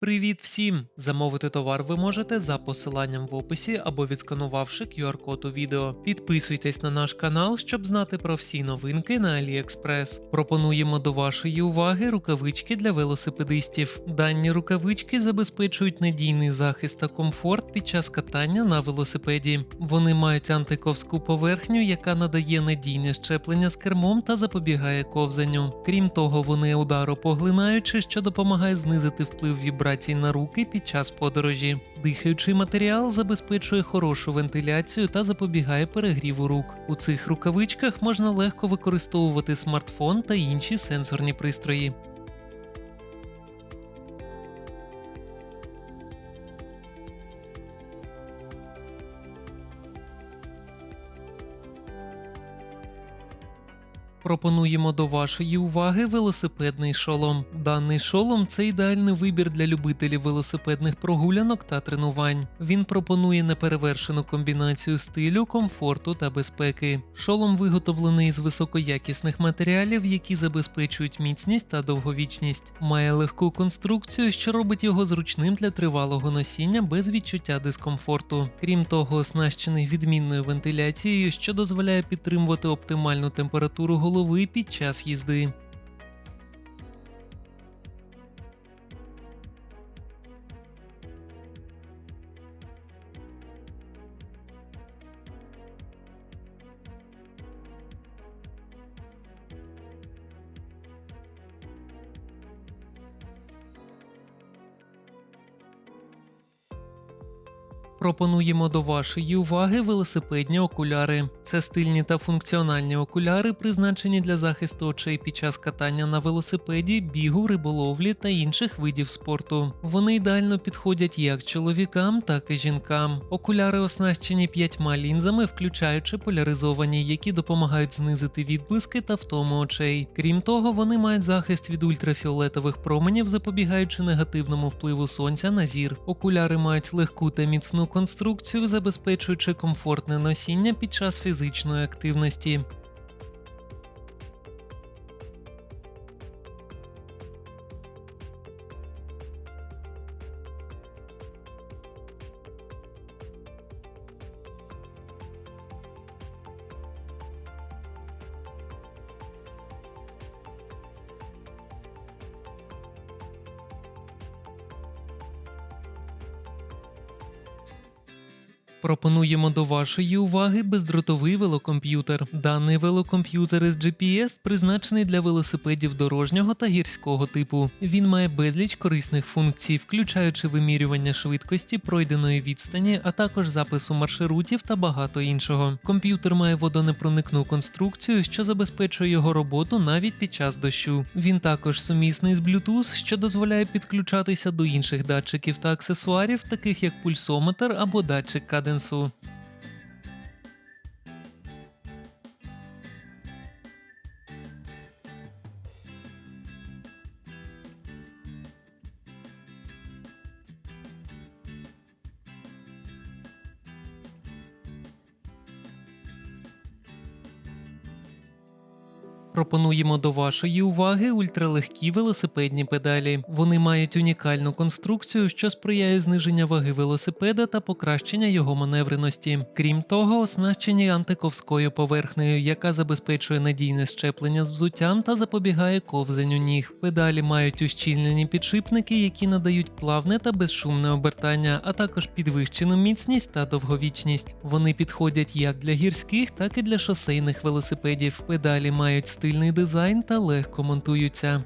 Привіт всім! Замовити товар ви можете за посиланням в описі або відсканувавши QR-код у відео. Підписуйтесь на наш канал, щоб знати про всі новинки на AliExpress. Пропонуємо до вашої уваги рукавички для велосипедистів. Дані рукавички забезпечують надійний захист та комфорт під час катання на велосипеді. Вони мають антиковську поверхню, яка надає надійне щеплення з кермом та запобігає ковзанню. Крім того, вони ударопоглинаючі, що допомагає знизити вплив вібрацій на руки під час подорожі. Дихаючий матеріал забезпечує хорошу вентиляцію та запобігає перегріву рук. У цих рукавичках можна легко використовувати смартфон та інші сенсорні пристрої. Пропонуємо до вашої уваги велосипедний шолом. Даний шолом це ідеальний вибір для любителів велосипедних прогулянок та тренувань. Він пропонує неперевершену комбінацію стилю, комфорту та безпеки. Шолом виготовлений з високоякісних матеріалів, які забезпечують міцність та довговічність. Має легку конструкцію, що робить його зручним для тривалого носіння без відчуття дискомфорту. Крім того, оснащений відмінною вентиляцією, що дозволяє підтримувати оптимальну температуру голови під час їзди. Пропонуємо до вашої уваги велосипедні окуляри. Це стильні та функціональні окуляри, призначені для захисту очей під час катання на велосипеді, бігу, риболовлі та інших видів спорту. Вони ідеально підходять як чоловікам, так і жінкам. Окуляри оснащені п'ятьма лінзами, включаючи поляризовані, які допомагають знизити відблиски та втому очей. Крім того, вони мають захист від ультрафіолетових променів, запобігаючи негативному впливу сонця на зір. Окуляри мають легку та міцну конструкцію, забезпечуючи комфортне носіння під час фізичної активності. Пропонуємо до вашої уваги бездротовий велокомп'ютер. Даний велокомп'ютер із GPS призначений для велосипедів дорожнього та гірського типу. Він має безліч корисних функцій, включаючи вимірювання швидкості пройденої відстані, а також запису маршрутів та багато іншого. Комп'ютер має водонепроникну конструкцію, що забезпечує його роботу навіть під час дощу. Він також сумісний з Bluetooth, що дозволяє підключатися до інших датчиків та аксесуарів, таких як пульсометр або датчик sensu. Пропонуємо до вашої уваги ультралегкі велосипедні педалі. Вони мають унікальну конструкцію, що сприяє зниження ваги велосипеда та покращення його маневреності. Крім того, оснащені антиковською поверхнею, яка забезпечує надійне щеплення з взуттям та запобігає ковзанню ніг. Педалі мають ущільнені підшипники, які надають плавне та безшумне обертання, а також підвищену міцність та довговічність. Вони підходять як для гірських, так і для шосейних велосипедів. Педалі мають стильний дизайн та легко монтуються.